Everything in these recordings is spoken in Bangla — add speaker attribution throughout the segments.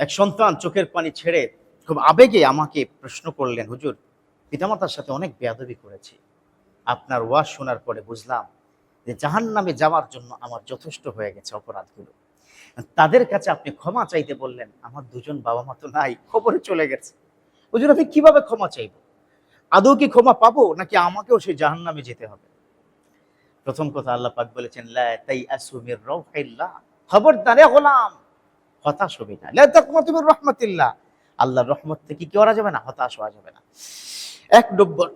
Speaker 1: এক সন্তান চোখের পানি ছেড়ে খুব আবেগে আমাকে প্রশ্ন করলেন, হুজুর, পিতামাতার সাথে অনেক বেয়াদবি করেছি। আপনার ওয়াজ শোনার পরে বুঝলাম যে জাহান নামে যাওয়ার জন্য আমার যথেষ্ট হয়ে গেছে অপরাধগুলো। তাদের কাছে আপনি ক্ষমা চাইতে বললেন, আমার দুজন বাবা মা তো নাই, খবরে চলে গেছে। হুজুর, আমি কীভাবে ক্ষমা চাইব? আদৌ কি ক্ষমা পাবো, নাকি আমাকেও সেই জাহান নামে যেতে হবে? প্রথম কথা আল্লাহ পাক বলেছেন, লা তাই আসুমির রৌহিল্লাহ খবরদারে গোলাম। হতাশ হবে না। লা তাকনাতু মির রাহমাতিল্লাহ আল্লাহর রহমত থেকে কি করা যাবে না? হতাশ হওয়া যাবে না। এক নম্বর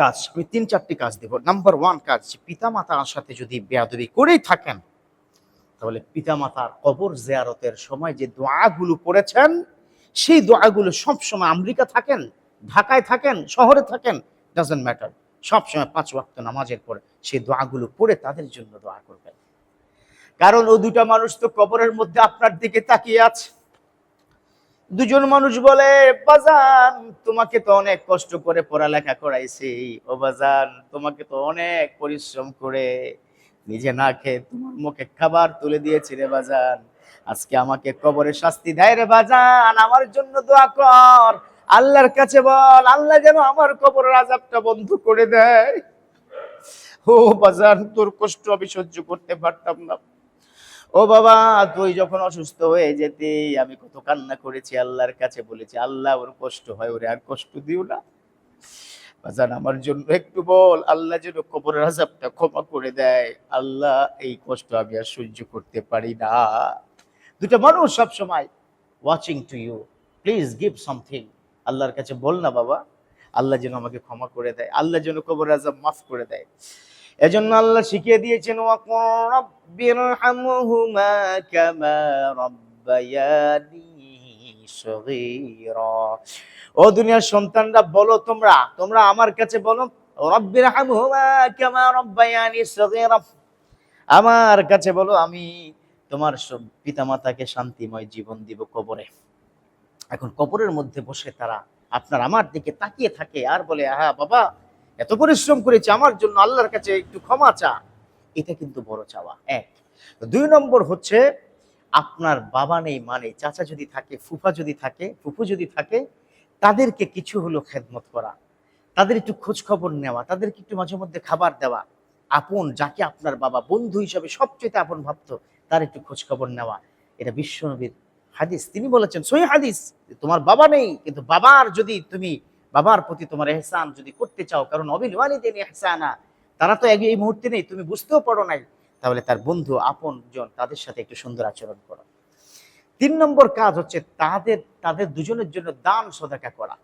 Speaker 1: কাজ, আমি তিন চারটি কাজ দেব। নাম্বার ওয়ান কাজ পিতা মাতার সাথে যদি বেয়াদবি করেই থাকেন, তাহলে পিতা মাতার কবর জিয়ারতের সময় যে দোয়াগুলো পড়েছেন, সেই দোয়াগুলো সবসময় আমেরিকা থাকেন, ঢাকায় থাকেন, শহরে থাকেন ডাজেন্ট ম্যাটার সবসময় পাঁচ ওয়াক্ত নামাজের পরে সেই দোয়াগুলো পড়ে তাদের জন্য দোয়া করবেন। কারণ ও দুটা মানুষ তো কবরের মধ্যে আপনার দিকে তাকিয়ে আছে। দুজন মানুষ বলে, বাজান, তোমাকে তো অনেক কষ্ট করে পড়ালেখা করাইছি। ও বাজান, তোমাকে তো অনেক পরিশ্রম করে নিজে না খেয়ে তোমার মুখে খাবার তুলে দিয়েছি রে বাজান। আজকে আমাকে কবরে শাস্তি দেয় রে বাজান, আমার জন্য দোয়া কর। আল্লাহর কাছে বল, আল্লাহ যেন আমার কবরের আজাবটা বন্ধ করে দেয়। ও বাজান, তোর কষ্ট আমি সহ্য করতে পারতাম না। ও বাবা, তুই যখন অসুস্থ হয়ে যেতে আমি কত কান্না করেছি, আল্লাহর কাছে বলেছি, আল্লাহ, ওর কষ্ট হয়, ওরে আর কষ্ট দিও না। বাজান, আমার জন্য একটু বল, আল্লাহ যেন কবরের আজাবটা ক্ষমা করে দেয়। আল্লাহ, এই কষ্ট আমি আর সহ্য করতে পারি না। দুটা মানুষ সব সময় watching to you please give something আল্লাহর কাছে বল না বাবা, আল্লাহ যেন আমাকে ক্ষমা করে দেয়, আল্লাহ যেন কবর আজাব মাফ করে দেয়। এজন্য আল্লাহ শিখিয়ে দিয়েছেন ও দুনিয়ার সন্তানরা, বলো তোমরা তোমরা আমার কাছে বলো আমার কাছে বলো, আমি তোমার সব পিতামাতাকে শান্তিময় জীবন দিব কবরে। এখন কবরের মধ্যে বসে তারা আপনার আমার দিকে তাকিয়ে থাকে, আর বলে, আহা বাবা এত পরিশ্রম করেছি, আমার জন্য আল্লাহর কাছে একটু ক্ষমা চা এটা কিন্তু বড় চাওয়া। এক। দুই নম্বর হচ্ছে, আপনার বাবা নেই মানে চাচা যদি থাকে, ফুফা যদি থাকে, ফুফু যদি থাকে, তাদেরকে কিছু হলো খেদমত করা। তাদের একটু খোঁজ খবর নেওয়া, তাদেরকে একটু মাঝে মধ্যে খাবার দেওয়া। আপন, যাকে আপনার বাবা বন্ধু হিসাবে সবচেয়ে আপন ভাবতো, তার একটু খোঁজ খবর নেওয়া। এটা বিশ্বনবীর হাদিস। তিনি বলেছেন সই হাদিস তোমার বাবা নেই, কিন্তু বাবার যদি তুমি বাবার প্রতি তোমার এহসান যদি করতে চাও, কারণ অবিল ওয়ালিদিন এহসানা তারা তো এই মুহূর্তে নেই, তুমি বুঝতেও পারো নাই। তাহলে তার বন্ধু, আপন জন, তাদের সাথে একটু সুন্দর আচরণ করো। তিন নম্বর কাজ হচ্ছে তাদের তাদের দুজনের জন্য দান সদাকা করা।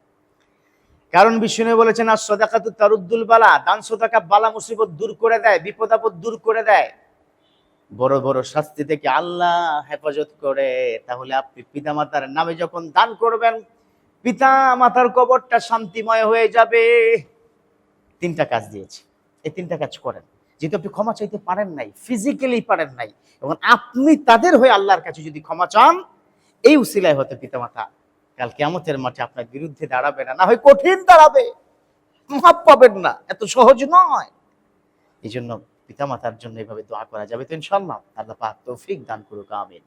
Speaker 1: কারণ বিষ্ণু বলেছেন আর সদাকা তো তারুদ্দুল বালা দান সদাকা বালা মুসিবত দূর করে দেয়, বিপদ আপদ দূর করে দেয়। বড় বড় শাস্তি থেকে আল্লাহ হেফাজত করে। তাহলে আপনি পিতামাতার নামে যখন দান করবেন পিতা মাতার কবরটা শান্তিময় হয়ে যাবে। তিনটা কাজ দিয়েছি। এই তিনটা কাজ করেন। যেহেতু আপনি ক্ষমা চাইতে পারেন নাই ফিজিক্যালি পারেন নাই, এবং আপনি তাদের হয়ে আল্লাহর কাছে যদি ক্ষমা চান, এই উসিলায় হতে পিতামাতা, কাল কেমতের মাঠে আপনার বিরুদ্ধে দাঁড়াবে না। না হয় কঠিন দাঁড়াবে। মাপ পাবেন না। এত সহজ নয়। এই জন্য পিতামাতার জন্য এভাবে দোয়া করা যাবে তো ইনশাল্লাহ আল্লাহ পাক তৌফিক দান করুক, আমিন।